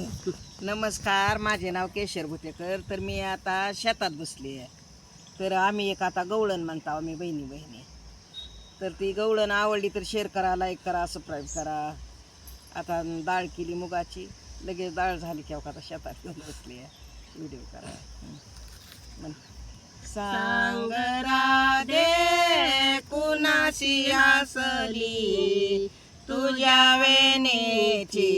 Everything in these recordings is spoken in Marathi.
नमस्कार माझे नाव केशर भुतेकर. तर मी आता शेतात बसली आहे. तर आम्ही एक आता गवळण म्हणतो आम्ही बहिणी बहिणी तर ती गवळण आवडली तर शेअर करा लाईक करा सबस्क्राईब करा. आता डाळ केली मुगाची. लगेच डाळ झाली की आता शेतात घेऊन बसली आहे. व्हिडिओ करा. म्हण. सांग राधे कुणाशी असली तुझ्या वेनेची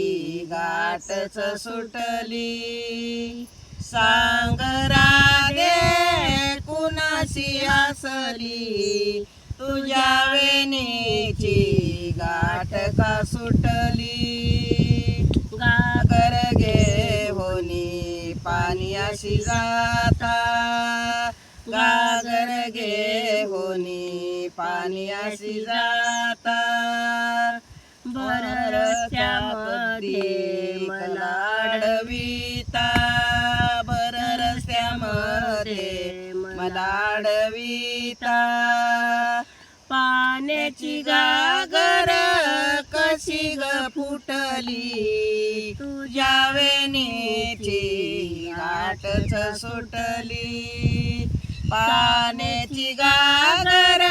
गाठच सुटली. सांग रागे कुणाशी असली तुझ्या वेनेची गाठ का सुटली? गागर घे होनी पाणी अशी जाता. गागर घे होनी पाणी अशी जाता. मला अडविता. बर रस्त्यामध्ये मला अडविता. पाण्याची गागर कशी ग फुटली. तुझ्या वेणीची गाठच सुटली. पाण्याची गागर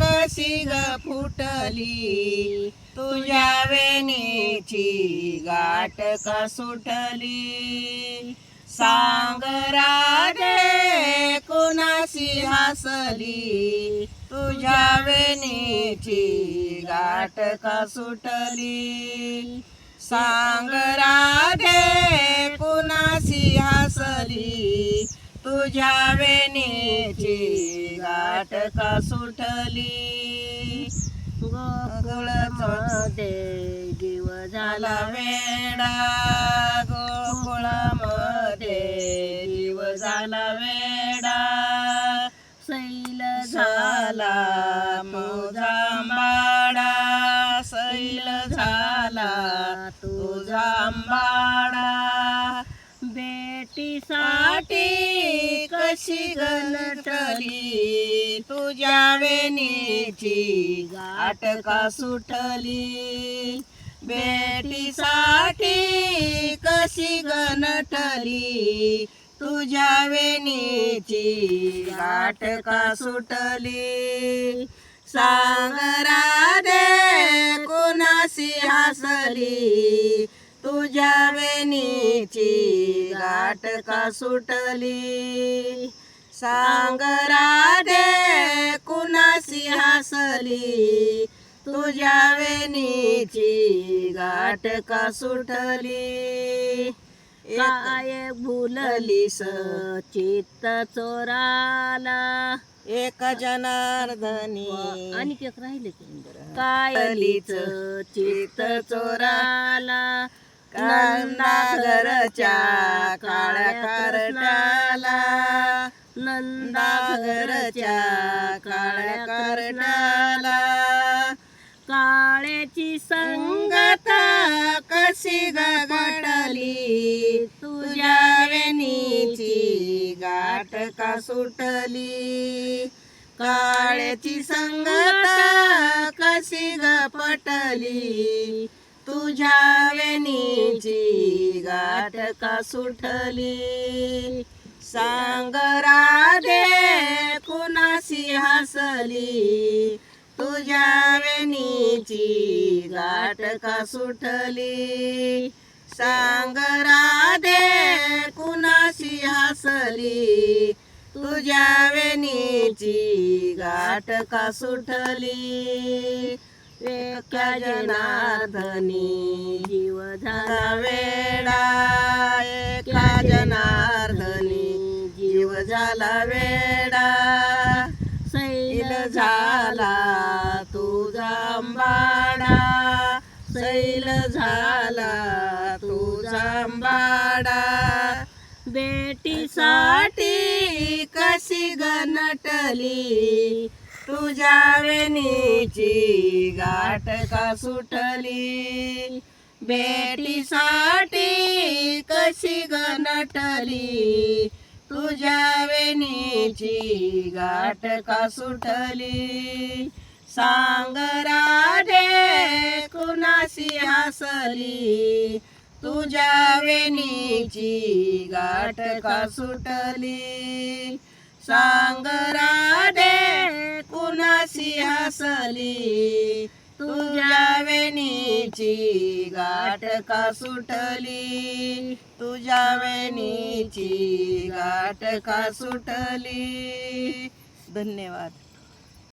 कशी ग फुटली. तुझ्या वेणीची गाठ का सुटली? सांग राधे कुणाशी हसली? तुझ्या वेणीची गाठ का सुटली? सांग राधे कुणाशी हसली? तुझ्या वेणीची गाठ का सुटली? गोकुळामध्ये जीव झाला वेडा. गोकुळामध्ये जीव झाला वेडा. सैल झाला मोजांबाडा सैल झाला तुझा माडा बेटीसाठी कशी गणटली तुझ्या वेणीची गाठ का सुटली? बेटीसाठी कशी गणटली तुझ्या वेणीची गाठ का सुटली? सांग राधे कुणाशी हसली? तुझ्या वेणीची गाठ का सुटली? सांग राधे हसली तुझ्या वेणीची गाठ का सुटली? काय भुललीस चित्त चोराला? एक जनार्दनी. आणि एक राहिले कायलीच चित्त चोराला? नंदागरच्या काळ्या कारटाला नंदाघरच्या काळ्या कारटाला काळ्याची संगत कशी गटली तुझ्या वेणीची गाठ का सुटली? काळ्याची संगत कशी गपटली? तुझ्या वेणीची गाठ का सुटली? सांग राधे कुणाशी हसली? तुझ्या वेणीची गाठ का सुटली? सांग राधे कुणाशी हसली? तुझ्या वेणीची गाठ का सुटली? जनार्दनी जीव झाला झाला वेडा. सैल झाला तुझा आंबाडा सैल झाला तुझा आंबाडा बेटीसाठी कशी गणटली? तुझ्या वेणीची गाठ का सुटली? बेटीसाठी कशी गणटली? तुझ्या वेणीची गाठ का सुटली? सांग राधे कुणाशी हसली? तुझ्या वेणीची गाठ का सुटली? सांग राधे कुणाशी हसली? तुझ्या वेणीची गाठ का सुटली? तुझ्या वेणीची गाठ का सुटली? धन्यवाद.